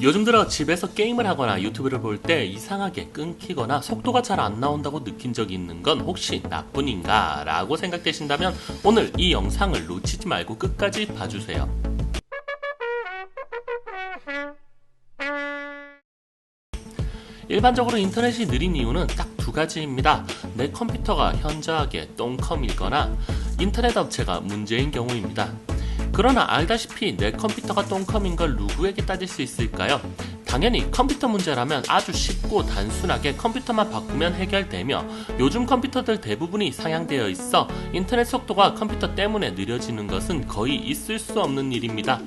요즘 들어 집에서 게임을 하거나 유튜브를 볼 때 이상하게 끊기거나 속도가 잘 안 나온다고 느낀 적이 있는 건 혹시 나뿐인가? 라고 생각되신다면 오늘 이 영상을 놓치지 말고 끝까지 봐주세요. 일반적으로 인터넷이 느린 이유는 딱 두 가지입니다. 내 컴퓨터가 현저하게 똥컴이거나 인터넷 업체가 문제인 경우입니다. 그러나 알다시피 내 컴퓨터가 똥컴인 걸 누구에게 따질 수 있을까요? 당연히 컴퓨터 문제라면 아주 쉽고 단순하게 컴퓨터만 바꾸면 해결되며 요즘 컴퓨터들 대부분이 상향되어 있어 인터넷 속도가 컴퓨터 때문에 느려지는 것은 거의 있을 수 없는 일입니다.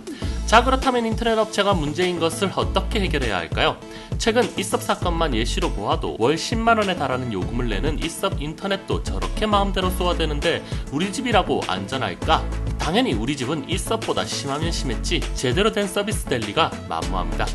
자 그렇다면 인터넷 업체가 문제인 것을 어떻게 해결해야 할까요? 최근 이섭 사건만 예시로 보아도 월 10만원에 달하는 요금을 내는 이섭 인터넷도 저렇게 마음대로 쏘아대는데 우리 집이라고 안전할까? 당연히 우리 집은 이섭보다 심하면 심했지 제대로 된 서비스 될 리가 만무합니다.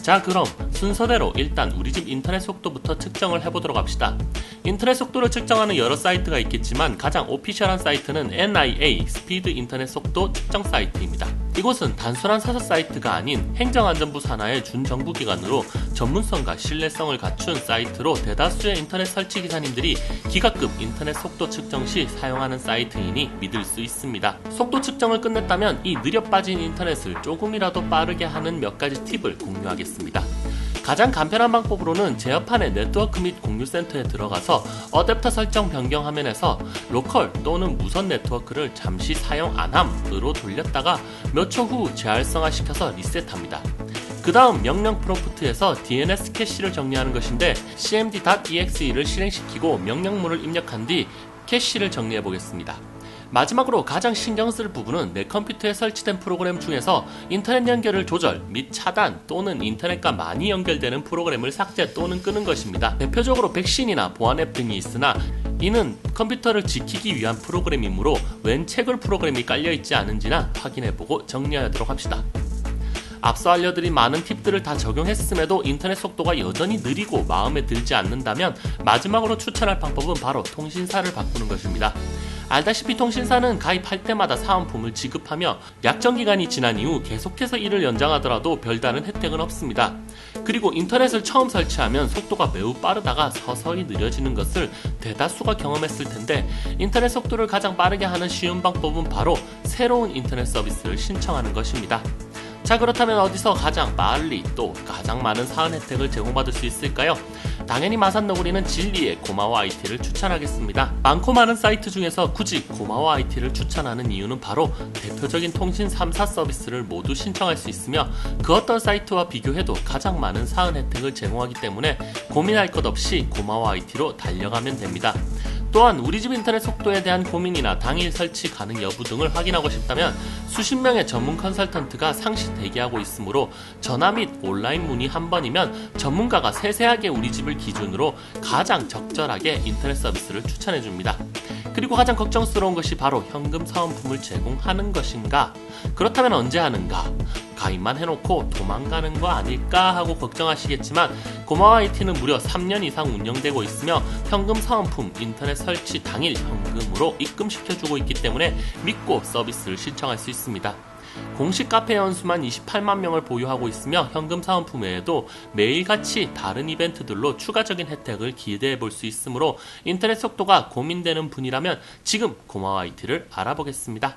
자 그럼 순서대로 일단 우리 집 인터넷 속도부터 측정을 해보도록 합시다. 인터넷 속도를 측정하는 여러 사이트가 있겠지만 가장 오피셜한 사이트는 NIA 스피드 인터넷 속도 측정 사이트입니다. 이곳은 단순한 사설 사이트가 아닌 행정안전부 산하의 준정부 기관으로 전문성과 신뢰성을 갖춘 사이트로 대다수의 인터넷 설치 기사님들이 기가급 인터넷 속도 측정 시 사용하는 사이트이니 믿을 수 있습니다. 속도 측정을 끝냈다면 이 느려 빠진 인터넷을 조금이라도 빠르게 하는 몇 가지 팁을 공유하겠습니다. 가장 간편한 방법으로는 제어판의 네트워크 및 공유센터에 들어가서 어댑터 설정 변경 화면에서 로컬 또는 무선 네트워크를 잠시 사용 안함으로 돌렸다가 몇 초 후 재활성화 시켜서 리셋합니다. 그 다음 명령 프롬프트에서 DNS 캐시를 정리하는 것인데 cmd.exe를 실행시키고 명령문을 입력한 뒤 캐시를 정리해 보겠습니다. 마지막으로 가장 신경 쓸 부분은 내 컴퓨터에 설치된 프로그램 중에서 인터넷 연결을 조절 및 차단 또는 인터넷과 많이 연결되는 프로그램을 삭제 또는 끄는 것입니다. 대표적으로 백신이나 보안 앱 등이 있으나 이는 컴퓨터를 지키기 위한 프로그램이므로 웬 채굴 프로그램이 깔려있지 않은지나 확인해보고 정리하도록 합시다. 앞서 알려드린 많은 팁들을 다 적용했음에도 인터넷 속도가 여전히 느리고 마음에 들지 않는다면 마지막으로 추천할 방법은 바로 통신사를 바꾸는 것입니다. 알다시피 통신사는 가입할 때마다 사은품을 지급하며 약정 기간이 지난 이후 계속해서 이를 연장하더라도 별다른 혜택은 없습니다. 그리고 인터넷을 처음 설치하면 속도가 매우 빠르다가 서서히 느려지는 것을 대다수가 경험했을 텐데 인터넷 속도를 가장 빠르게 하는 쉬운 방법은 바로 새로운 인터넷 서비스를 신청하는 것입니다. 자 그렇다면 어디서 가장 빨리 또 가장 많은 사은 혜택을 제공받을 수 있을까요? 당연히 마산너구리는 진리의 고마워 IT를 추천하겠습니다. 많고 많은 사이트 중에서 굳이 고마워 IT를 추천하는 이유는 바로 대표적인 통신 3사 서비스를 모두 신청할 수 있으며 그 어떤 사이트와 비교해도 가장 많은 사은 혜택을 제공하기 때문에 고민할 것 없이 고마워 IT로 달려가면 됩니다. 또한 우리 집 인터넷 속도에 대한 고민이나 당일 설치 가능 여부 등을 확인하고 싶다면 수십 명의 전문 컨설턴트가 상시 대기하고 있으므로 전화 및 온라인 문의 한 번이면 전문가가 세세하게 우리 집을 기준으로 가장 적절하게 인터넷 서비스를 추천해 줍니다. 그리고 가장 걱정스러운 것이 바로 현금 사은품을 제공하는 것인가? 그렇다면 언제 하는가? 가입만 해놓고 도망가는 거 아닐까 하고 걱정하시겠지만 고마워 IT는 무려 3년 이상 운영되고 있으며 현금 사은품 인터넷 설치 당일 현금으로 입금시켜주고 있기 때문에 믿고 서비스를 신청할 수 있습니다. 공식 카페 연수만 28만 명을 보유하고 있으며 현금 사은품 외에도 매일같이 다른 이벤트들로 추가적인 혜택을 기대해 볼 수 있으므로 인터넷 속도가 고민되는 분이라면 지금 고마워 IT를 알아보겠습니다.